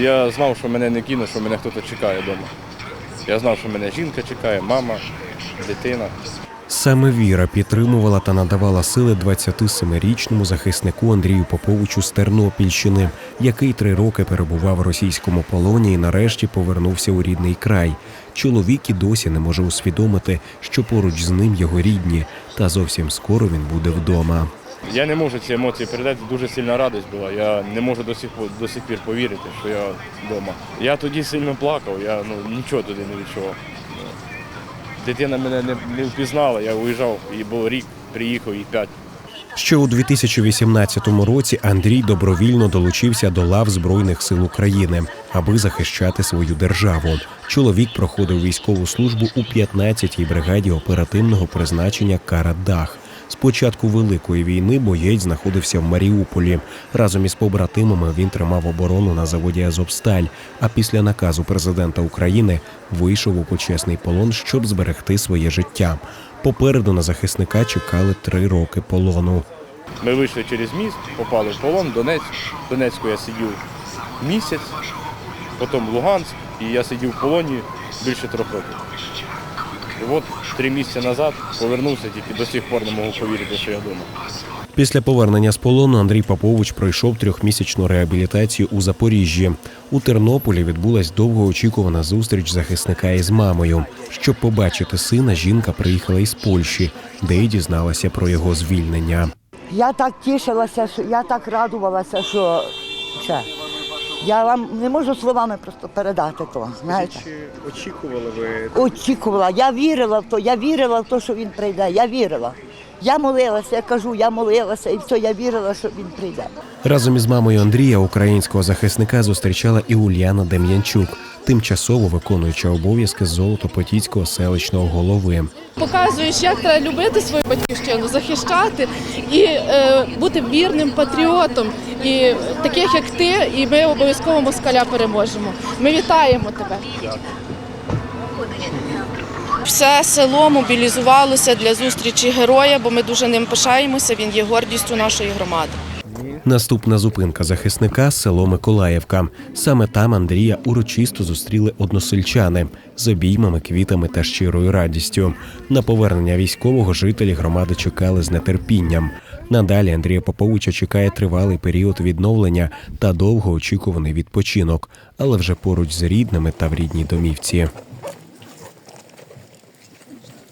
я знав, що мене не кинуть, що мене хтось чекає вдома. Я знав, що мене жінка чекає, мама, дитина. Саме Віра підтримувала та надавала сили 27-річному захиснику Андрію Поповичу з Тернопільщини, який три роки перебував в російському полоні і нарешті повернувся у рідний край. Чоловік і досі не може усвідомити, що поруч з ним його рідні, та зовсім скоро він буде вдома. Я не можу ці емоції передати, дуже сильна радість була. Я не можу до сих, до сих пір повірити, що я вдома. Я тоді сильно плакав, я ну, нічого туди не відчував. Дитина мене не, не впізнала, я уїжджав, їй було рік, приїхав і п'ять. Ще у 2018 році Андрій добровільно долучився до лав Збройних сил України, аби захищати свою державу. Чоловік проходив військову службу у 15-й бригаді оперативного призначення Карадах. З початку великої війни боєць знаходився в Маріуполі. Разом із побратимами він тримав оборону на заводі Азовсталь. А після наказу президента України вийшов у почесний полон, щоб зберегти своє життя. Попереду на захисника чекали три роки полону. Ми вийшли через міст, попали в полон, Донець. В Донецьку я сидів місяць, потім Луганськ, і я сидів в полоні більше трьох років. І от три місяці назад повернувся, тільки до сих пор не можу повірити, що я вдома. Після повернення з полону Андрій Попович пройшов трьохмісячну реабілітацію у Запоріжжі. У Тернополі відбулась довгоочікувана зустріч захисника із мамою. Щоб побачити сина, жінка приїхала із Польщі, де й дізналася про його звільнення. Я так тішилася, що я так радувалася, що це. Я вам не можу словами просто передати то. Знаєте, Чи очікували ви очікувала. Я вірила в то, я вірила в те, що він прийде. Я вірила. Я молилася, я кажу, я молилася, і все, я вірила, що він прийде. Разом із мамою Андрія українського захисника зустрічала і Ульяна Дем'янчук, тимчасово виконуюча обов'язки Золотопотіцького селищного голови. Показуєш, як треба любити свою батьківщину, захищати і е, бути вірним патріотом. І таких як ти, і ми обов'язково москаля переможемо. Ми вітаємо тебе. Все село мобілізувалося для зустрічі героя, бо ми дуже ним пишаємося. Він є гордістю нашої громади. Наступна зупинка захисника село Миколаївка. Саме там Андрія урочисто зустріли односельчани з обіймами, квітами та щирою радістю. На повернення військового жителі громади чекали з нетерпінням. Надалі Андрія Поповича чекає тривалий період відновлення та довгоочікуваний відпочинок, але вже поруч з рідними та в рідній домівці.